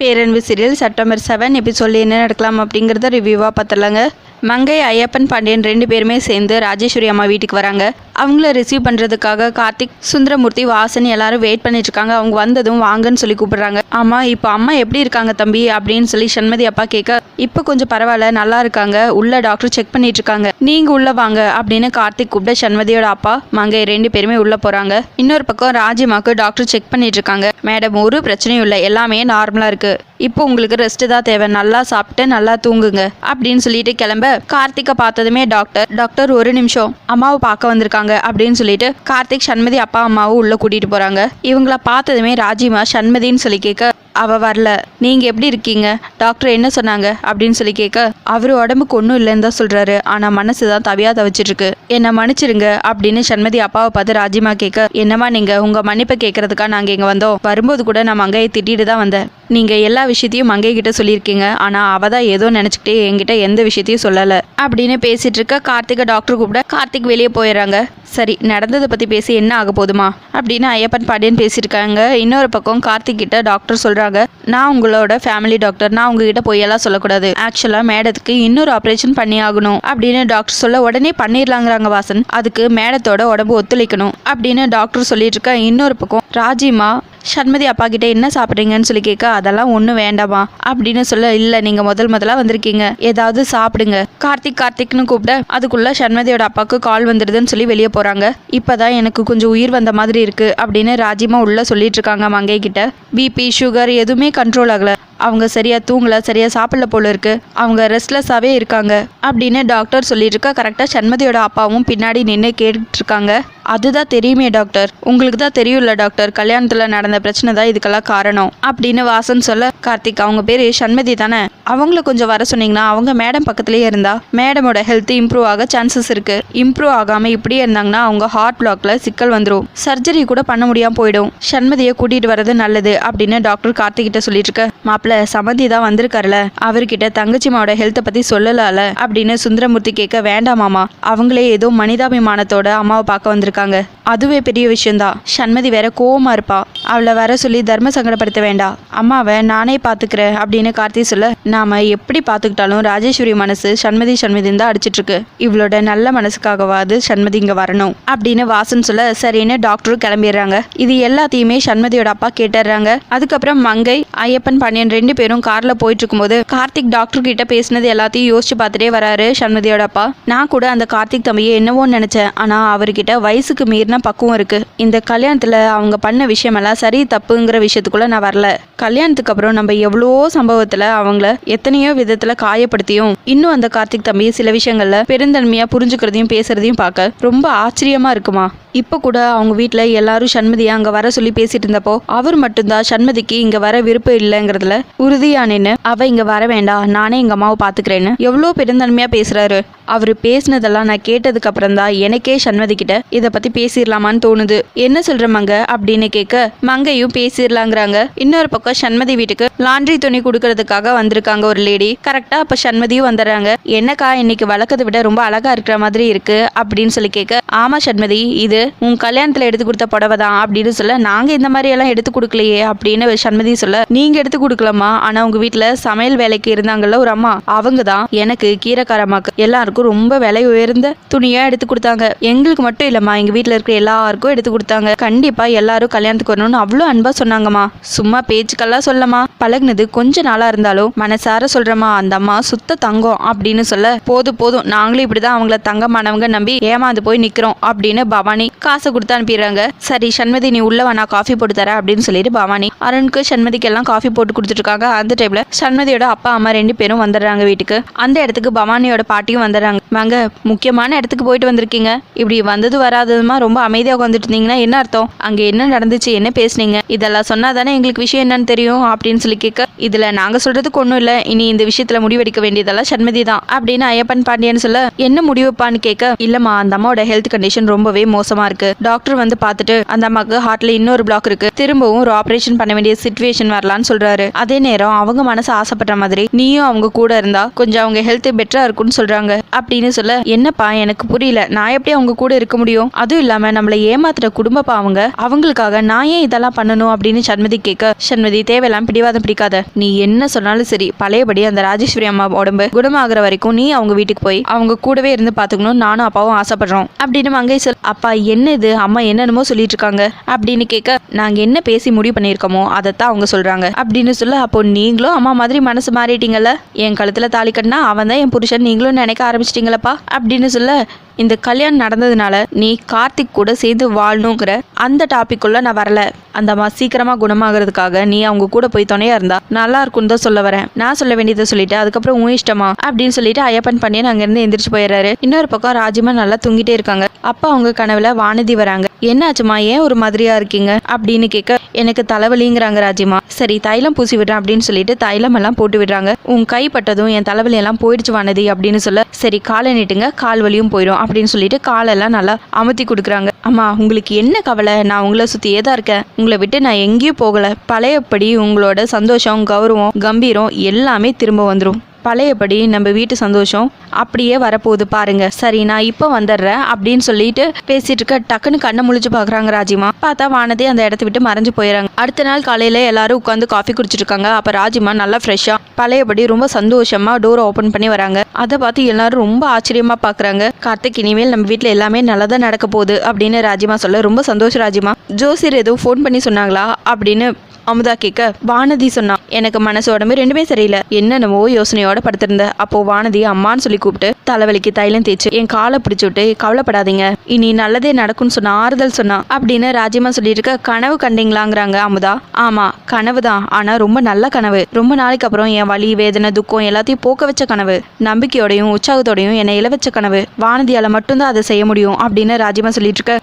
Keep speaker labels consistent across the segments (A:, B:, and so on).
A: பேரன்பு serial September seven எபிசோடில் என்ன நடக்கலாம் அப்படிங்கிறத ரிவ்யூவாக பார்த்துடலாங்க மங்கை ஐயப்பன் பாண்டியன் ரெண்டு பேருமே சேர்ந்து ராஜேஸ்வரி அம்மா வீட்டுக்கு வராங்க. அவங்கள ரிசீவ் பண்ணுறதுக்காக கார்த்திக் சுந்தரமூர்த்தி வாசன் எல்லாரும் வெயிட் பண்ணிட்டு இருக்காங்க அவங்க வந்ததும் வாங்கன்னு சொல்லி கூப்பிடுறாங்க. ஆமா இப்போ அம்மா எப்படி இருக்காங்க தம்பி? அப்படின்னு சொல்லி சண்மதி அப்பா கேட்க இப்போ கொஞ்சம் பரவாயில்ல நல்லா இருக்காங்க. உள்ள டாக்டர் செக் பண்ணிட்டு இருக்காங்க நீங்க உள்ள வாங்க அப்படின்னு கார்த்திக் கூப்பிட சண்மதியோட அப்பா மங்கை ரெண்டு பேருமே உள்ள போறாங்க. இன்னொரு பக்கம் ராஜிமாக்கு டாக்டர் செக் பண்ணிட்டு இருக்காங்க மேடம் ஒரு பிரச்சனையும் இல்லை. எல்லாமே நார்மலா இருக்கு. இப்போ உங்களுக்கு ரெஸ்ட் தான் தேவை. நல்லா சாப்பிட்டு நல்லா தூங்குங்க. அப்படின்னு சொல்லிட்டு கிளம்ப கார்த்திகை பார்த்ததுமே டாக்டர் டாக்டர் ஒரு நிமிஷம். அம்மாவை பார்க்க வந்திருக்காங்க. அப்படின்னு சொல்லிட்டு கார்த்திக் சண்மதி அப்பா அம்மாவும் உள்ள கூட்டிட்டு போறாங்க. இவங்கள பார்த்ததுமே ராஜிமா சண்மதின்னு சொல்லி கேட்க அவ வரல. நீங்க எப்படி இருக்கீங்க? டாக்டர் என்ன சொன்னாங்க? அப்படின்னு சொல்லி கேட்க அவர் உடம்புக்கு ஒன்றும் இல்லைன்னு தான் சொல்றாரு. ஆனா மனசு தான் தவியா தவிச்சிட்டு இருக்கு என்னை மன்னிச்சிருங்க. அப்படின்னு சண்மதி அப்பாவை பார்த்து ராஜிமா கேட்க என்னம்மா நீங்க? உங்க மன்னிப்பை கேட்கறதுக்கா நாங்க இங்க வந்தோம். வரும்போது கூட நான் மங்கையை திட்டிட்டு தான் வந்தேன். நீங்க எல்லா விஷயத்தையும் மங்கை கிட்ட சொல்லியிருக்கீங்க. ஆனா அவள் தான் ஏதோ நினைச்சுக்கிட்டே என்கிட்ட எந்த விஷயத்தையும் சொல்லல. அப்படின்னு பேசிட்டு இருக்க கார்த்திகை டாக்டர் கூப்பிட கார்த்திக் வெளியே போயிடுறாங்க. சரி நடந்ததை பற்றி பேசி என்ன ஆக போதுமா அப்படின்னு ஐயப்பன் பாண்டியன் பேசியிருக்காங்க. இன்னொரு பக்கம் கார்த்திக் கிட்ட டாக்டர் சொல்கிறாங்க நான் உங்களோட ஃபேமிலி டாக்டர் நான் உங்ககிட்ட பொய்யெல்லாம் சொல்லக்கூடாது. ஆக்சுவலாக மேடத்துக்கு இன்னொரு ஆப்ரேஷன் பண்ணி ஆகணும். அப்படின்னு டாக்டர் சொல்ல உடனே பண்ணிடலாங்கிறாங்க வாசன். அதுக்கு மேடத்தோட உடம்பு ஒத்துழைக்கணும். அப்படின்னு டாக்டர் சொல்லிட்டு இருக்க இன்னொரு பக்கம் ராஜிமா சண்மதி அப்பா கிட்ட என்ன சாப்பிட்றீங்கன்னு சொல்லி கேட்க அதெல்லாம் ஒன்றும் வேண்டாமா அப்படின்னு சொல்ல இல்லை நீங்கள் முதல் முதலாக வந்திருக்கீங்க. ஏதாவது சாப்பிடுங்க. கார்த்திக் கார்த்திக்னு கூப்பிட அதுக்குள்ள சண்மதியோட அப்பாவுக்கு கால் வந்துடுதுன்னு சொல்லி வெளியே போகிறாங்க இப்போதான் எனக்கு கொஞ்சம் உயிர் வந்த மாதிரி இருக்கு அப்படின்னு ராஜிமா உள்ள சொல்லிட்டு இருக்காங்க மங்கை கிட்ட. பிபி சுகர் எதுவுமே கண்ட்ரோல் ஆகல. அவங்க சரியாக தூங்கல சரியாக சாப்பிடல போல இருக்குது அவங்க ரெஸ்ட்லெஸ்ஸாகவே இருக்காங்க. அப்படின்னு டாக்டர் சொல்லிட்டு கரெக்டாக சண்மதியோட அப்பாவும் பின்னாடி நின்று கேட்டுட்ருக்காங்க அதுதான் தெரியுமே டாக்டர் உங்களுக்கு தான் தெரியும்ல டாக்டர் கல்யாணத்தில் நடந்த பிரச்சனை தான் இதுக்கெல்லாம் காரணம். அப்படின்னு வாசன் சொல்ல கார்த்திக் அவங்க பேர் சண்மதி தானே? அவங்கள கொஞ்சம் வர சொன்னீங்கன்னா அவங்க மேடம் பக்கத்துலேயே இருந்தா மேடமோட ஹெல்த் இம்ப்ரூவ் ஆக சான்சஸ் இருக்கு. இம்ப்ரூவ் ஆகாம இப்படியே இருந்தாங்கன்னா அவங்க ஹார்ட் பிளாக்ல சிக்கல் வந்துடும் சர்ஜரி கூட பண்ண முடியாம போயிடும். சண்மதியை கூட்டிட்டு வர்றது நல்லது அப்படின்னு டாக்டர் கார்த்திகிட்ட சொல்லிட்டு இருக்க மாப்பிள்ள சமந்தி தான் வந்திருக்காருல. அவர்கிட்ட தங்கச்சிமாவோட ஹெல்த்தை பத்தி சொல்லலால அப்படின்னு சுந்தரமூர்த்தி கேட்க வேண்டாமாமா அவங்களே ஏதோ மனிதாபிமானத்தோட அம்மாவை பார்க்க வந்திருக்காங்க. அதுவே பெரிய விஷயம்தான். சண்மதி வேற கோவமா இருப்பா. அவளை வர சொல்லி தர்ம சங்கடப்படுத்த வேண்டாம் அம்மாவை நானே பாத்துக்கிறேன் அப்படின்னு கார்த்தி சொல்ல நாம எப்படி பாத்துக்கிட்டாலும் ராஜேஸ்வரி மனசு சண்மதி சண்மதி தான் அடிச்சிட்டு இருக்கு இவளோட நல்ல மனசுக்காகவாது சண்மதி இங்க வரணும்? அப்படின்னு வாசன் சொல்ல சரின்னு டாக்டரும் கிளம்பிடுறாங்க. இது எல்லாத்தையுமே சண்மதியோட அப்பா கேட்டுறாங்க அதுக்கப்புறம் மங்கை ஐயப்பன் பாண்டியன் ரெண்டு பேரும் கார்ல போயிட்டு இருக்கும்போது கார்த்திக் டாக்டர் கிட்ட பேசினது எல்லாத்தையும் யோசிச்சு பார்த்துட்டே வராரு சண்மதியோட அப்பா. நான் கூட அந்த கார்த்திக் தம்பியை என்னவோன்னு நினைச்சேன். ஆனா அவர்கிட்ட வயசுக்கு மீறின பக்குவம் இருக்கு. இந்த கல்யாணத்துல அவங்க பண்ண விஷயமெல்லாம் சரி தப்புங்கிற விஷயத்துக்குள்ள நான் வரல. கல்யாணத்துக்கு அப்புறம் நம்ம எவ்வளவோ சம்பவத்துல அவங்கள எத்தனையோ விதத்துல காயப்படுத்தியும் இன்னும் அந்த கார்த்திக் தம்பி சில விஷயங்கள்ல பெருந்தன்மையா புரிஞ்சுக்கிறதையும் பேசுறதையும் பார்க்க ரொம்ப ஆச்சரியமா இருக்குமா? இப்போ கூட அவங்க வீட்டில் எல்லாரும் சண்மதியை அங்கே வர சொல்லி பேசிட்டு இருந்தப்போ அவர் மட்டும்தான் சண்மதிக்கு இங்கே வர விருப்பம் இல்லைங்கிறதுல உறுதியானேன்னு அவள் இங்கே வர வேண்டாம் நானே எங்கள் அம்மாவை பார்த்துக்கிறேன்னு எவ்வளோ பெருந்தன்மையாக பேசுகிறாரு அவர் பேசினதெல்லாம் நான் கேட்டதுக்கு அப்புறம் தான் எனக்கே சண்மதி கிட்ட இதை பற்றி பேசிடலாமான்னு தோணுது. என்ன சொல்ற மங்க? அப்படின்னு கேட்க மங்கையும் பேசிடலாங்கிறாங்க இன்னொரு பக்கம் சண்மதி வீட்டுக்கு லாண்ட்ரி துணி கொடுக்கறதுக்காக வந்திருக்காங்க ஒரு லேடி கரெக்டாக அப்போ சண்மதியும் வந்துடுறாங்க என்னக்கா இன்னைக்கு வழக்கத்தை விட ரொம்ப அழகா இருக்கிற மாதிரி இருக்கு. அப்படின்னு சொல்லி கேட்க ஆமா சண்மதி இது உன் கல்யாணத்துல எடுத்து கொடுத்த புடவை தான். அப்படின்னு சொல்ல நாங்க இந்த மாதிரி எல்லாம் எடுத்து கொடுக்கலையே. அப்படின்னு சண்மதி சொல்ல நீங்க எடுத்து கொடுக்கலாமா ஆனா உங்க வீட்டுல சமையல் வேலைக்கு இருந்தாங்கல்ல ஒரு அம்மா. அவங்க தான் எனக்கு கீரைக்காரமாக்கு எல்லாருக்கும் எல்லாருக்கும் ரொம்ப விலை உயர்ந்த துணியா எடுத்து கொடுத்தாங்க. எங்களுக்கு மட்டும் இல்லம்மா எங்க வீட்டுல இருக்கிற எல்லாருக்கும் எடுத்து கொடுத்தாங்க. கண்டிப்பா எல்லாரும் கல்யாணத்துக்கு வரணும்னு அவ்வளோ அன்பா சொன்னாங்கம்மா. சும்மா பேச்சுக்கெல்லாம் சொல்லமா பழகுனது கொஞ்ச நாளா இருந்தாலும் மனசார சொல்றமா அந்த அம்மா சுத்த தங்கம் அப்படின்னு சொல்ல போதும் போதும். நாங்களும் இப்படிதான் அவங்கள தங்கமானவங்க நம்பி ஏமாந்து போய் நிக்கிறோம் அப்படின்னு பவானி காசை கொடுத்து அனுப்பிடுறாங்க. சரி சண்மதி நீ உள்ள வேணா நான் காஃபி போட்டு தரேன் அப்படின்னு சொல்லிட்டு பவானி அருணுக்கு சண்மதிக்கு எல்லாம் காஃபி போட்டு கொடுத்துட்டு இருக்காங்க. அந்த டைம்ல சண்மதியோட அப்பா அம்மா ரெண்டு பேரும் வந்துடுறாங்க வீட்டுக்கு. அந்த இடத்துக்கு பவானியோட பாட்டியும் வந்துடுறாங்க. வாங்க முக்கியமான இடத்துக்கு போயிட்டு வந்திருக்கீங்க. இப்படி வந்தது வராததுமா ரொம்ப அமைதியாக உட்காந்துட்டு இருந்தீங்கன்னா என்ன அர்த்தம்? அங்கே என்ன நடந்துச்சு என்ன பேசுனீங்க? இதெல்லாம் சொன்னா தானே எங்களுக்கு விஷயம் என்னன்னு தெரியும் அப்படின்னு சொல்லி கேட்க இதில் நாங்கள் சொல்கிறதுக்கு ஒன்றும் இல்லை. இனி இந்த விஷயத்தில் முடிவெடுக்க வேண்டியதெல்லாம் சண்மதி தான். அப்படின்னு ஐயப்பன் பாண்டியன் சொல்ல என்ன முடிவுப்பான்னு கேட்க இல்லைம்மா அந்த அம்மாவோட ஹெல்த் கண்டிஷன் ரொம்பவே மோசமாக இருக்கு. டாக்டர் வந்து பார்த்துட்டு அந்த அம்மாக்கு ஹார்ட்டில் இன்னொரு பிளாக் இருக்கு. திரும்பவும் ஒரு ஆப்ரேஷன் பண்ண வேண்டிய சுச்சுவேஷன் வரலான்னு சொல்கிறாரு அதே நேரம் அவங்க மனசு ஆசைப்பட்ட மாதிரி நீயும் அவங்க கூட இருந்தா கொஞ்சம் அவங்க ஹெல்த் பெட்டரா இருக்கும்னு சொல்றாங்க. அப்படின்னு சொல்ல என்னப்பா எனக்கு புரியல. நான் எப்படி அவங்க கூட இருக்க முடியும்? அதுவும் இல்லாம நம்மளை ஏமாத்துற குடும்பப்பா அவங்க அவங்களுக்காக நான் ஏன் இதெல்லாம் பண்ணணும்? அப்படின்னு சண்மதி கேட்க சண்மதி தேவையெல்லாம் பிடிவாதம் பிடிக்காத. நீ என்ன சொன்னாலும் சரி பழையபடி அந்த ராஜேஸ்வரி அம்மா உடம்பு குணமாகிற வரைக்கும் நீ அவங்க வீட்டுக்கு போய் அவங்க கூடவே இருந்து பாத்துக்கணும் நானும் அப்பாவும் ஆசைப்படுறோம். அப்படின்னு மங்கை சொல் அப்பா என்ன இது? அம்மா என்னென்னமோ சொல்லிட்டு இருக்காங்க. அப்படின்னு கேட்க நாங்க என்ன பேசி முடிவு பண்ணியிருக்கோமோ அதைத்தான் அவங்க சொல்றாங்க. அப்படின்னு சொல்ல அப்போ நீங்களும் அம்மா மாதிரி மனசு மாறிட்டீங்கல்ல? என் கழுத்துல தாலி கட்டினா அவன் தான் என் புருஷன் நீங்களும் நினைக்க ஆரம்பிச்சிட்டிங்களப்பா? அப்படின்னு சொல்ல இந்த கல்யாணம் நடந்ததுனால நீ கார்த்திக் கூட சேர்ந்து வாழணுங்கிற அந்த டாபிக்குள்ள நான் வரல. அந்த அம்மா சீக்கிரமா குணமாகிறதுக்காக நீ அவங்க கூட போய் துணையா இருந்தா நல்லா இருக்கும்னு தான் சொல்ல வரேன். நான் சொல்ல வேண்டியதை சொல்லிட்டு அதுக்கப்புறம் உன் இஷ்டமா அப்படின்னு சொல்லிட்டு ஐயப்பன் பண்ணி அங்க இருந்து எந்திரிச்சு போயிடுறாரு. இன்னொரு பக்கம் ராஜிமா நல்லா தூங்கிட்டே இருக்காங்க. அப்ப அவங்க கனவுல வானதி வராங்க. என்னாச்சுமா ஏன் ஒரு மாதிரியா இருக்கீங்க? அப்படின்னு கேட்க எனக்கு தலைவலிங்கிறாங்க ராஜிமா. சரி தைலம் பூசி விடுறேன் அப்படின்னு சொல்லிட்டு தைலம் எல்லாம் போட்டு விடுறாங்க. உன் கைப்பட்டதும் என் தலைவலி எல்லாம் போயிடுச்சு வானதி அப்படின்னு சொல்ல சரி காலை நீட்டுங்க. கால் வலியும் போயிடும் அப்படின்னு சொல்லிட்டு காலெல்லாம் நல்லா அமுத்தி கொடுக்குறாங்க. அம்மா உங்களுக்கு என்ன கவலை? நான் உங்களை சுற்றியே தான் இருக்கேன். உங்களை விட்டு நான் எங்கேயும் போகலை. பழையபடி உங்களோட சந்தோஷம் கௌரவம் கம்பீரம் எல்லாமே திரும்ப வந்துடும் பழையபடி நம்ம வீட்டு சந்தோஷம் அப்படியே வரப்போகுது பாருங்க. சரி நான் இப்போ வந்துடுறேன் அப்படின்னு சொல்லிட்டு பேசிட்டு இருக்க டக்குன்னு கண்ணை முழிச்சு பார்க்குறாங்க ராஜிமா. பார்த்தா வானதி அந்த இடத்த விட்டு மறைஞ்சு போயிடறாங்க அடுத்த நாள் காலையில் எல்லாரும் உட்காந்து காஃபி குடிச்சிட்டு இருக்காங்க. அப்போ ராஜிமா நல்லா ஃப்ரெஷ்ஷாக பழையபடி ரொம்ப சந்தோஷமா டோரை ஓப்பன் பண்ணி வராங்க. அதை பார்த்து எல்லாரும் ரொம்ப ஆச்சரியமா பார்க்குறாங்க கார்த்திக் இனிமேல் நம்ம வீட்டில் எல்லாமே நல்லா தான் நடக்க போகுது அப்படின்னு ராஜிமா சொல்ல ரொம்ப சந்தோஷம் ராஜிமா. ஜோசியர் எதுவும் ஃபோன் பண்ணி சொன்னாங்களா அப்படின்னு அமுதா கேட்க வானதி சொன்னா எனக்கு மனசு உடம்பு ரெண்டுமே சரியில்லை. என்னென்னவோ யோசனையோட படுத்திருந்த. அப்போ வானதி அம்மான்னு சொல்லி கூப்பிட்டு தலைவலிக்கு தைலம் தேய்ச்சி என் காலை பிடிச்சி விட்டு கவலைப்படாதீங்க. இனி நல்லதே நடக்கும்னு சொன்ன ஆறுதல் சொன்னா அப்படின்னு ராஜ்யமா சொல்லிட்டு இருக்க கனவு கண்டீங்களாங்கிறாங்க அமுதா. ஆமா கனவு தான். ஆனா ரொம்ப நல்ல கனவு. ரொம்ப நாளைக்கு அப்புறம் என் வலி வேதனை துக்கம் எல்லாத்தையும் போக்க வச்ச கனவு. நம்பிக்கையோடையும் உற்சாகத்தோடையும் என்னை இழவச்ச கனவு. வானதியால மட்டும்தான் அதை செய்ய முடியும் அப்படின்னு ராஜ்யமா சொல்லிட்டு இருக்க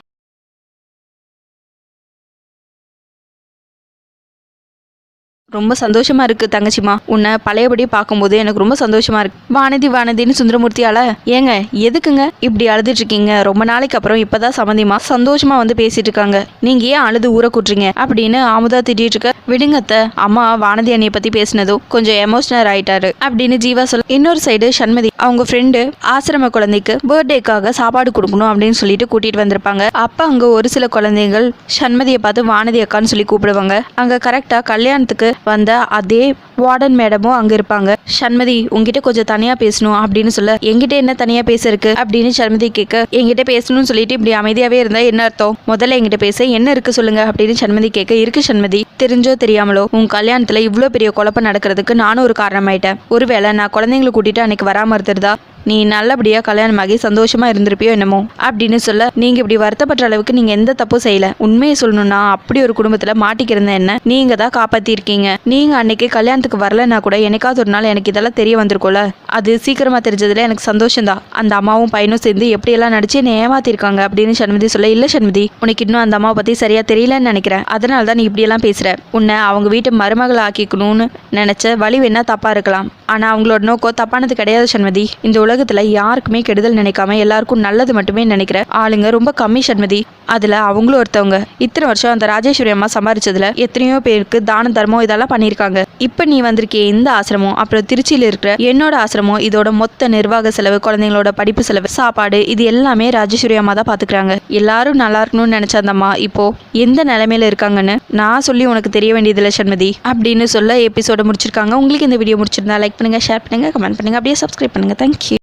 A: ரொம்ப சந்தோஷமா இருக்கு தங்கச்சிமா உன்னை பழையபடி பார்க்கும்போது எனக்கு ரொம்ப சந்தோஷமா இருக்கு. வானதி வானதின்னு சுந்தரமூர்த்தியால ஏங்க எதுக்குங்க இப்படி அழுதுட்டு இருக்கீங்க ரொம்ப நாளைக்கு அப்புறம் இப்பதான் சம்மந்திமா சந்தோஷமா வந்து பேசிட்டு இருக்காங்க நீங்க ஏன் அழுது ஊற கூட்டுறீங்க? அப்படின்னு ஆமுதா திட்டிட்டு இருக்க விடுங்கத்த அம்மா வானதி அண்ணியை பத்தி பேசினதும் கொஞ்சம் எமோஷனல் ஆயிட்டாரு. அப்படின்னு ஜீவா சொல்ல இன்னொரு சைடு சண்மதி அவங்க ஃப்ரெண்டு ஆசிரம குழந்தைக்கு பர்த்டேக்காக சாப்பாடு கொடுக்கணும் அப்படின்னு சொல்லிட்டு கூட்டிட்டு வந்திருப்பாங்க. அப்ப அங்க ஒரு சில குழந்தைகள் சண்மதியை பார்த்து வானதி அக்கான்னு சொல்லி கூப்பிடுவாங்க. அங்க கரெக்டா கல்யாணத்துக்கு வந்த அதே வார்டன் மேடமும் அங்க இருப்பாங்க. சண்மதி உங்ககிட்ட கொஞ்சம் தனியா பேசணும் அப்படின்னு சொல்ல எங்கிட்ட என்ன தனியா பேச இருக்கு? அப்படின்னு சண்மதி கேட்க எங்கிட்ட பேசணும்னு சொல்லிட்டு இப்படி அமைதியாவே இருந்தா என்ன அர்த்தம்? முதல்ல எங்கிட்ட பேச என்ன இருக்கு சொல்லுங்க அப்படின்னு சண்மதி கேட்க இருக்கு சண்மதி. தெரிஞ்சோ தெரியாமலோ உன் கல்யாணத்துல இவ்வளோ பெரிய குழப்பம் நடக்கிறதுக்கு நானும் ஒரு காரணமாயிட்டேன். ஒருவேளை நான் குழந்தைங்களை கூட்டிட்டு அன்னைக்கு வராம இருந்திருந்தா நீ நல்லபடியா கல்யாணமாகி சந்தோஷமா இருந்திருப்பியோ என்னமோ அப்படின்னு சொல்ல நீங்க இப்படி வருத்தப்படுற அளவுக்கு நீங்க எந்த தப்பும் செய்யல. உண்மையை சொல்லணும்னா அப்படி ஒரு குடும்பத்துல மாட்டிக்கிறந்த என்ன? நீங்க தான் காப்பாத்திருக்கீங்க. நீங்க அன்னைக்கு கல்யாணத்துக்கு வரலன்னா கூட எனக்காவது ஒரு நாள் எனக்கு இதெல்லாம் தெரிய வந்திருக்கும்ல. அது சீக்கிரமா தெரிஞ்சதுல எனக்கு சந்தோஷம்தான் அந்த அம்மாவும் பையனும் சேர்ந்து எப்படியெல்லாம் நடிச்சு என்னை ஏமாத்திருக்காங்க? அப்படின்னு சண்மதி சொல்ல இல்ல சண்மதி உனக்கு இன்னும் அந்த அம்மாவை பத்தி சரியா தெரியலன்னு நினைக்கிறேன். அதனால தான் நீ இப்படியெல்லாம் பேசுற. உன்னை அவங்க வீட்டு மருமகள் ஆக்கிக்கணும்னு நினைச்ச வழி வேணா தப்பா இருக்கலாம். ஆனா அவங்களோட நோக்கம் தப்பானது கிடையாது சண்மதி இந்த உலகத்துல யாருக்குமே கெடுதல் நினைக்காம எல்லாருக்கும் நல்லது மட்டுமே நினைக்கிற ஆளுங்க ரொம்ப கம்மி சண்மதி. அதுல அவங்களும் ஒருத்தவங்க. இத்தனை வருஷம் அந்த ராஜேஸ்வரி அம்மா சம்பாரிச்சதுல எத்தனையோ பேருக்கு தான தர்மம் இதெல்லாம் பண்ணியிருக்காங்க. இப்ப நீ வந்திருக்கிய இந்த ஆசிரமம் அப்புறம் திருச்சியில இருக்கிற என்னோட ஆசிரமம் இதோட மொத்த நிர்வாக செலவு குழந்தைங்களோட படிப்பு செலவு சாப்பாடு இது எல்லாமே ராஜேஸ்வரி அம்மா தான் பாத்துக்கிறாங்க. எல்லாரும் நல்லா இருக்கணும்னு நினைச்ச அந்த அம்மா இப்போ எந்த நிலைமையில இருக்காங்கன்னு நான் சொல்லி உனக்கு தெரிய வேண்டியதில்லை சண்மதி அப்படின்னு சொல்ல எபிசோட முடிச்சிருக்காங்க. உங்களுக்கு இந்த வீடியோ முடிச்சிருந்தா லைக் பண்ணுங்க ஷேர் பண்ணுங்க கமெண்ட் பண்ணுங்க அப்படியே சப்ஸ்கிரைப் பண்ணுங்க. தேங்க்யூ